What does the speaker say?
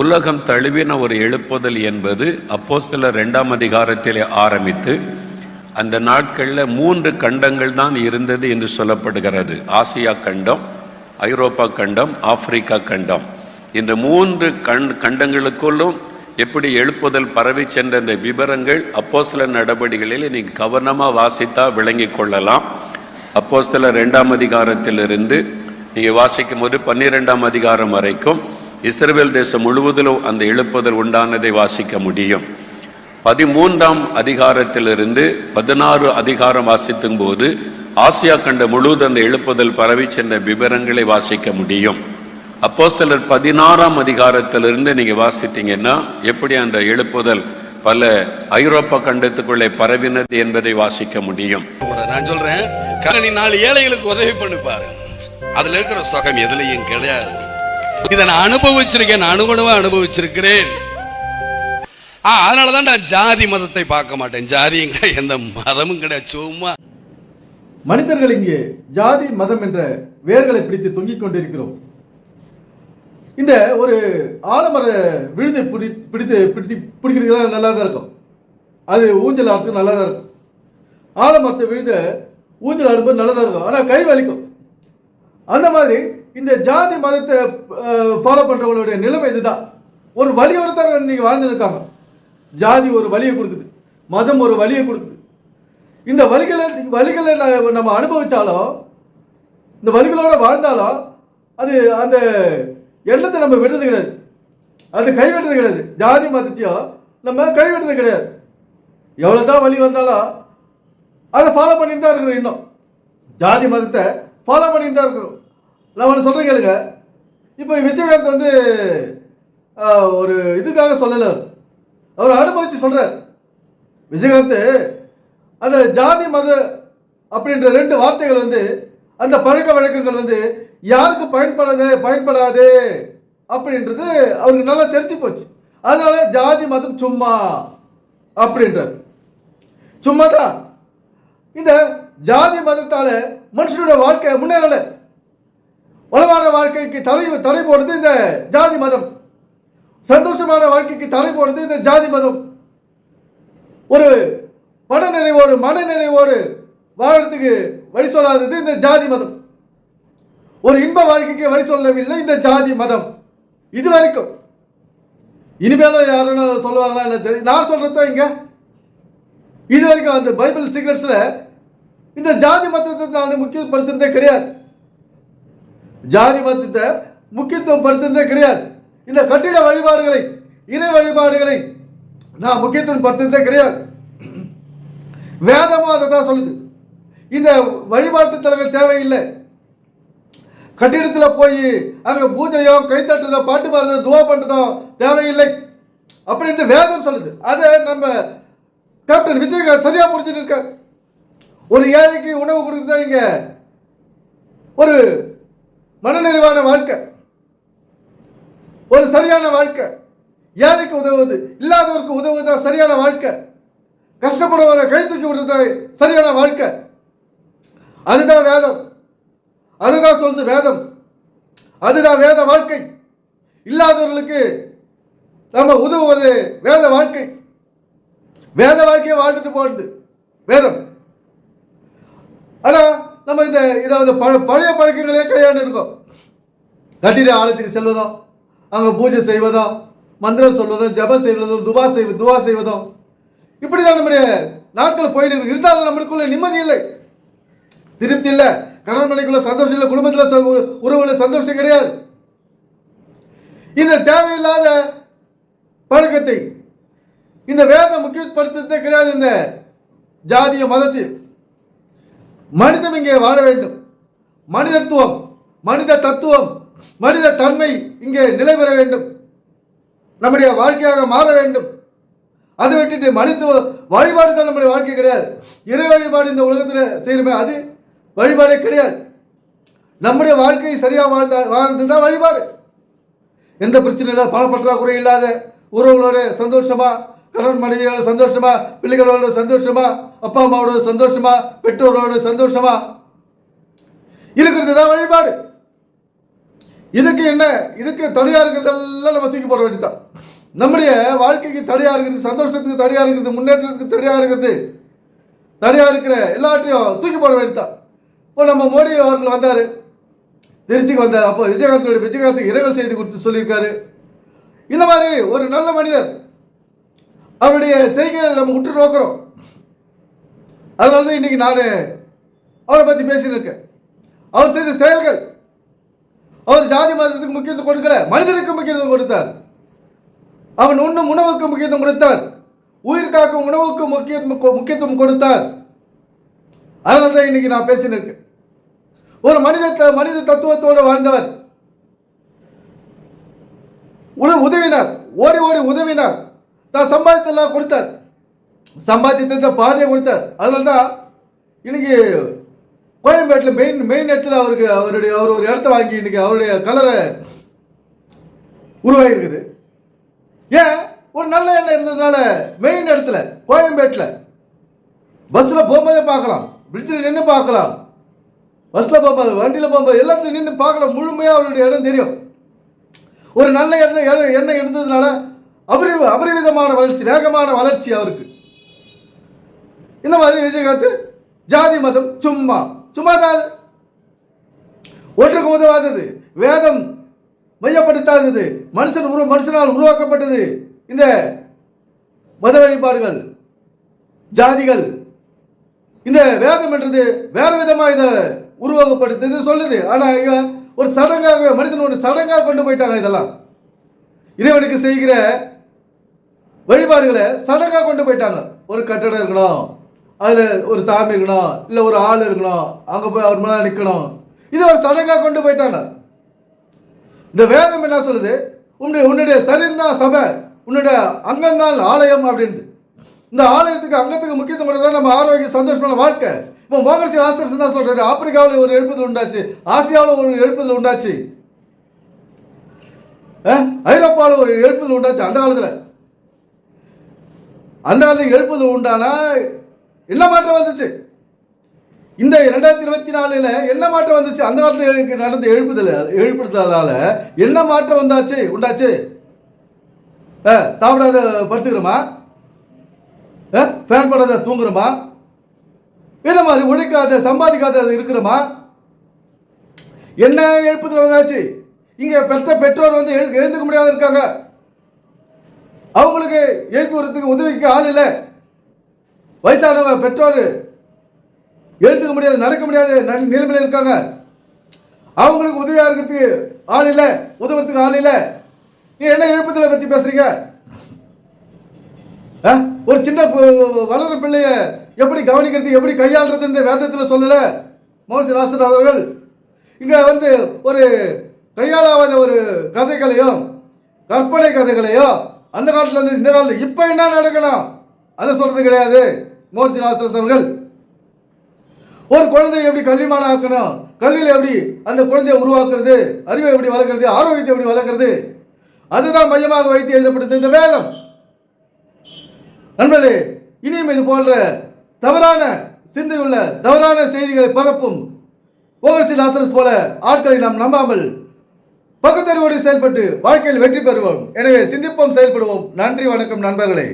உலகம் தழுவின ஒரு எழுப்புதல் என்பது அப்போஸ்தலர் ரெண்டாம் அதிகாரத்திலே ஆரம்பித்து அந்த நாட்களில் மூன்று கண்டங்கள் தான் இருந்தது என்று சொல்லப்படுகிறது. ஆசியா கண்டம் ஐரோப்பா கண்டம் ஆப்பிரிக்கா கண்டம். இந்த மூன்று கண் கண்டங்களுக்குள்ளும் எப்படி எழுப்புதல் பரவி சென்ற இந்த விவரங்கள் அப்போஸ்தல நடவடிக்கைகளில் நீங்கள் கவனமாக வாசித்தா விளங்கி கொள்ளலாம். அப்போஸ்தலர் ரெண்டாம் அதிகாரத்திலிருந்து நீங்கள் வாசிக்கும் போது பன்னிரெண்டாம் அதிகாரம் வரைக்கும் இஸ்ரேல் தேசம் முழுவதிலும் அந்த எழுப்புதல் உண்டானதை வாசிக்க முடியும். பதிமூன்றாம் அதிகாரத்திலிருந்து பதினாறு அதிகாரம் வாசித்தும் போது ஆசியா கண்ட முழுவதும் அந்த எழுப்புதல் பரவி சென்ற விவரங்களை வாசிக்க முடியும். அப்போ சிலர் பதினாறாம் அதிகாரத்திலிருந்து நீங்க வாசித்தீங்கன்னா எப்படி அந்த எழுப்புதல் பல ஐரோப்பா கண்டத்துக்குள்ளே பரவினது என்பதை வாசிக்க முடியும். நான் சொல்றேன் நாலு ஏழைகளுக்கு உதவி பண்ணு பாரு. அதுல இருக்கிற சுகம் எதுலயும் கிடையாது. இதை நான் அனுபவிச்சிருக்கேன் நான் அனுகுணமா அனுபவிச்சிருக்கிறேன். ஆ அதனாலதான் நான் ஜாதி மதத்தை பார்க்க மாட்டேன். ஜாதியும் கிடையாது எந்த மதமும் கிடையாது சும்மா. மனிதர்கள் இங்கே ஜாதி மதம் என்ற வேர்களை பிடித்து தொங்கிக் கொண்டிருக்கிறோம். இந்த ஒரு ஆலமர விழுதை பிடி பிடித்து பிடித்து பிடிக்கிறீங்களா நல்லா தான் இருக்கும். அது ஊஞ்சல் ஆடுறதுக்கு நல்லா தான் இருக்கும். ஆலமரத்தை விழுத ஊஞ்சல் ஆடும்போது நல்லா தான் இருக்கும். ஆனால் கை வலிக்கும். அந்த மாதிரி இந்த ஜாதி மதத்தை ஃபாலோ பண்ணுறவங்களுடைய நிலைமை இதுதான். ஒரு வழியோட தான் நீங்கள் வாழ்ந்துருக்காங்க. ஜாதி ஒரு வழியை கொடுக்குது. மதம் ஒரு வழியை கொடுக்குது. இந்த வழிகளை வழிகளை நம்ம அனுபவித்தாலும் இந்த வழிகளோட வாழ்ந்தாலும் அது அந்த எண்ணத்தை நம்ம விடுறது கிடையாது. அது கைவிடுறது கிடையாது. ஜாதி மதத்தையும் நம்ம கைவிடுறது கிடையாது. எவ்வளோ தான் வழி வந்தாலும் அதை ஃபாலோ பண்ணிட்டு தான் இருக்கிறோம் இன்னும். ஜாதி மதத்தை ஃபாலோ பண்ணிட்டு தான் இருக்கிறோம். நான் ஒன்று சொல்கிறேன் கேளுங்க. இப்போ விஜயகாந்த் வந்து ஒரு இதுக்காக சொல்லலை. அவர் அனுபவித்து சொல்கிறார் விஜயகாந்த் அந்த ஜாதி மத அப்படின்ற ரெண்டு வார்த்தைகள் வந்து அந்த பழக்க வழக்கங்கள் வந்து யாருக்கு பயன்படாது பயன்படாது அப்படின்றது அவருக்கு நல்லா தெரிஞ்சு போச்சு. அதனால ஜாதி மதம் சும்மா அப்படின்றார். சும்மா தான் இந்த ஜாதி மதத்தால் மனுஷனோட வாழ்க்கை முன்னேறலை. வளமான வாழ்க்கைக்கு தலை தலை போடுறது இந்த ஜாதி மதம். சந்தோஷமான வாழ்க்கைக்கு தலை போடுறது இந்த ஜாதி மதம். ஒரு மனநிறைவோடு நிறைவோடு மன நிறைவோடு வாழறதுக்கு வழி சொல்லாதது இந்த ஜாதி மதம். ஒரு இன்ப வாழ்க்கைக்கு வழி சொல்லவில்லை இந்த ஜாதி மதம். இது வரைக்கும் இனிமேலும் யாருன்னு சொல்லுவாங்களா என்ன தெரியும் நான் சொல்கிறதோ இங்க. இது வரைக்கும் அந்த பைபிள் சீக்ரெட்ஸில் இந்த ஜாதி மதத்தை நான் முக்கியப்படுத்துறதே கிடையாது. ஜாதி மதத்தை முக்கியத்துவம் படுத்துறதே கிடையாது. இந்த கட்டிட வழிபாடுகளை இறை வழிபாடுகளை நான் முக்கியத்துவம் படுத்துறதே கிடையாது. வேதமும் அதை தான் சொல்லுது. இந்த வழிபாட்டு தலைவர் தேவையில்லை. கட்டிடத்தில் போய் அங்கே பூஜையோ கைத்தட்டுதோ பாட்டு பாடுறதோ துவா பண்ணுறதோ தேவையில்லை. அப்படின்ட்டு வேதம் சொல்லுது. அதை நம்ம கேப்டன் விஜயகாந்த் சரியாக புரிஞ்சுட்டு இருக்கார். ஒரு ஏழைக்கு உணவு கொடுக்குறதா இங்கே ஒரு மனநிறைவான வாழ்க்கை. ஒரு சரியான வாழ்க்கை. ஏழைக்கு உதவுவது இல்லாதவருக்கு உதவுவதா சரியான வாழ்க்கை. கஷ்டப்படுவரை கை தூக்கி விடுறது சரியான வாழ்க்கை. அதுதான் வேதம். அதுதான் சொல்றது வேதம். அதுதான் வேத வாழ்க்கை. இல்லாதவர்களுக்கு நம்ம உதவுவது வேத வாழ்க்கை. வேத வாழ்க்கையை வாழ்ந்துட்டு போகிறது வேதம். ஆனா நம்ம இந்த இதை வந்து பழ- பழைய பழக்கங்களே கையாண்டு இருக்கோம் கட்டிட ஆலயத்துக்கு செல்வதோ அங்கே பூஜை செய்வதோ மந்திரம் சொல்வதோ ஜெபம் செய்வதோ துவா செய்வது துவா செய்வதோ இப்படிதான் நம்முடைய நாட்கள் போயிட்டு இருக்கு. இருந்தாலும் நம்மளுக்குள்ள நிம்மதி இல்லை. திருப்தி இல்லை. கணவன் மனைக்குள்ள சந்தோஷம் இல்லை. குடும்பத்தில் ச- உறவுல சந்தோஷம் கிடையாது. இந்த தேவையில்லாத பழக்கத்தை இந்த வேதம் முக்கியப்படுத்துறதே கிடையாது. இந்த ஜாதிய மதத்தில் மனிதம் இங்கே வாழ வேண்டும். மனிதத்துவம் மனித தத்துவம் மனித தன்மை இங்கே நிலை பெற வேண்டும். நம்முடைய வாழ்க்கையாக மாற வேண்டும். அதை விட்டுட்டு மனிதத்துவ வழிபாடு தான் நம்முடைய வாழ்க்கை கிடையாது. இறை வழிபாடு இந்த உலகத்தில் செய்யணுமே அது வழிபாடே கிடையாது. நம்முடைய வாழ்க்கையை சரியாக வாழ்ந்த வாழ்ந்தது தான் வழிபாடு. எந்த பிரச்சனையும் இல்லை பணப்பற்றாக்குறை இல்லாத உறவுகளோட சந்தோஷமாக கணவன் மனைவியோட சந்தோஷமா பிள்ளைகளோட சந்தோஷமா அப்பா அம்மாவோட சந்தோஷமா பெற்றோரோட சந்தோஷமா? இருக்கிறது தான் வழிபாடு. இதுக்கு என்ன இதுக்கு தனியாக இருக்கிறதெல்லாம் நம்ம தூக்கி போட வேண்டியதான் நம்முடைய வாழ்க்கைக்கு தனியாக இருக்கிறது சந்தோஷத்துக்கு தனியாக இருக்கிறது முன்னேற்றத்துக்கு தனியாக இருக்கிறது தனியாக இருக்கிற எல்லாத்தையும் தூக்கி போட வேண்டியதான் இப்போ நம்ம மோடி அவர்கள் வந்தார். திருச்சிக்கு வந்தார். அப்போ விஜயகாந்தோட விஜயகாந்த் இரங்கல் செய்தி கொடுத்து சொல்லியிருக்காரு. இந்த மாதிரி ஒரு நல்ல மனிதர் அவருடைய செய்கைகளை நம்ம உற்று நோக்கிறோம். அதனால தான் இன்னைக்கு நான் அவரை பற்றி பேசியிருக்கேன். அவர் செய்த செயல்கள் அவர் ஜாதி மதத்துக்கு முக்கியத்துவம் கொடுக்கல மனிதனுக்கு முக்கியத்துவம் கொடுத்தார். அவன் உண்ணும் உணவுக்கு முக்கியத்துவம் கொடுத்தார். உயிர் காக்கும் உணவுக்கு முக்கியத்துவம் முக்கியத்துவம் கொடுத்தார். அதனால தான் இன்னைக்கு நான் பேசினிருக்கேன். ஒரு மனித த- மனித தத்துவத்தோடு வாழ்ந்தவர். உதவினார். ஓடி ஓடி உதவினார். தான் சம்பாதித்தெல்லாம் கொடுத்தார் சம்பாதித்த பாதையை கொடுத்தார் அதனால தான் இன்னைக்கு கோயம்பேட்டில் மெயின் மெயின் இடத்துல அவருக்கு அவருடைய அவர் ஒரு இடத்த வாங்கி இன்னைக்கு அவருடைய கலரை உருவாகிருக்குது ஏன்? ஒரு நல்ல எண்ணம் இருந்ததுனால மெயின் இடத்துல கோயம்பேட்டில் பஸ்ஸில் போகும்போதே பார்க்கலாம். பிரிட்ஜில் நின்று பார்க்கலாம். பஸ்ஸில் போகும்போது வண்டியில் போகும்போது எல்லாத்தையும் நின்று பார்க்கலாம். முழுமையாக அவருடைய இடம் தெரியும். ஒரு நல்ல எண்ணம் எண்ணம் எண்ணம் இருந்ததுனால அபரி அபரிவிதமான வளர்ச்சி வேகமான வளர்ச்சி அவருக்கு. இந்த மாதிரி விஜயகாந்த் ஜாதி மதம் சும்மா. சும்மா தான் ஒன்றுக்கு உதவாதது வேதம் மையப்படுத்தாதது. மனுஷன் உரு மனுஷனால் உருவாக்கப்பட்டது. இந்த மத வழிபாடுகள் ஜாதிகள் இந்த வேதம் என்றது வேற விதமாக இதை உருவாக்கப்படுத்தது சொல்லுது. ஆனால் இவன் ஒரு சடங்காக மனிதன் ஒரு சடங்காக கொண்டு போயிட்டாங்க இதெல்லாம். இறைவனுக்கு செய்கிற வழிபாடுகளை சடங்காக கொண்டு போயிட்டாங்க. ஒரு கட்டடம் இருக்கணும் அதில் ஒரு சாமி இருக்கணும் இல்லை ஒரு ஆள் இருக்கணும் அங்கே போய் அவர் மேலே நிற்கணும் இது ஒரு சடங்காக கொண்டு போயிட்டாங்க. இந்த வேதம் என்ன சொல்லுது? உன்னுடைய உன்னுடைய சரீரம் தான் சபை உன்னுடைய அங்கங்கால் ஆலயம் அப்படின்னு. இந்த ஆலயத்துக்கு அங்கத்துக்கு முக்கியத்துவம் கொடுத்தா நம்ம ஆரோக்கிய சந்தோஷமான வாழ்க்கை. இப்போ மோகர்சி ஆஸ்தர் என்ன சொல்றாரு? ஆப்பிரிக்காவில் ஒரு எழுப்புதல் உண்டாச்சு ஆசியாவில் ஒரு எழுப்புதல் உண்டாச்சு. ஐரோப்பாவில் ஒரு எழுப்புதல் உண்டாச்சு அந்த காலத்தில். அந்த காலத்தில் எழுப்புதல் உண்டானா? என்ன மாற்றம் வந்துச்சு? இந்த ரெண்டாயிரத்தி இருபத்தி நாலுல என்ன மாற்றம் வந்துச்சு? அந்த காலத்தில் எனக்கு நடந்த எழுப்புதல் எழுப்புதலால என்ன மாற்றம் வந்தாச்சு? உண்டாச்சு? ஆ, சாப்பிடாத படுத்துக்கிறோமா? ஃபேன் படாத தூங்குறோமா? இந்த மாதிரி உழைக்காத சம்பாதிக்காத இருக்கிறோமா? என்ன எழுப்புதல் வந்தாச்சு? இங்க பெற்ற பெற்றோர் வந்து எழு- எழுந்துக்க முடியாத இருக்காங்க. அவங்களுக்கு எழுப்பி உதவிக்கு ஆள் இல்லை. வயசானவங்க பெற்றோர் எழுத்துக்க முடியாது நடக்க முடியாது நிலைமையில் இருக்காங்க. அவங்களுக்கு உதவியாக இருக்கிறதுக்கு ஆள் இல்லை உதவுறதுக்கு ஆள் இல்லை. நீ என்ன எழுப்பத்தில் பற்றி பேசுறீங்க? ஆ? ஒரு சின்ன வளர பிள்ளைய எப்படி கவனிக்கிறது எப்படி கையாளுறது இந்த வேதத்தில் சொல்லல? மோசி ராசன் அவர்கள். இங்க வந்து ஒரு கையாளாத ஒரு கதைகளையும் கற்பனை கதைகளையும் அந்த காலத்தில் இருந்து இந்த காலத்தில் இப்போ என்ன நடக்கணும்? அதை சொல்கிறது கிடையாது. மோர்ஜி ராசன் அவர்கள் ஒரு குழந்தையை எப்படி கல்விமான ஆக்கணும்? கல்வியில் எப்படி அந்த குழந்தையை உருவாக்குறது? அறிவை எப்படி வளர்க்குறது? ஆரோக்கியத்தை எப்படி வளர்க்குறது? அதுதான் மையமாக வைத்து எழுதப்பட்டது இந்த வேதம். நண்பர்களே இனியும் இது போன்ற தவறான சிந்தையுள்ள தவறான செய்திகளை பரப்பும் ஓவர்சி லாசன்ஸ் போல ஆட்களை நாம் நம்பாமல் பகுத்தறிவோடு செயல்பட்டு வாழ்க்கையில் வெற்றி பெறுவோம். எனவே சிந்திப்போம் செயல்படுவோம். நன்றி வணக்கம் நண்பர்களே.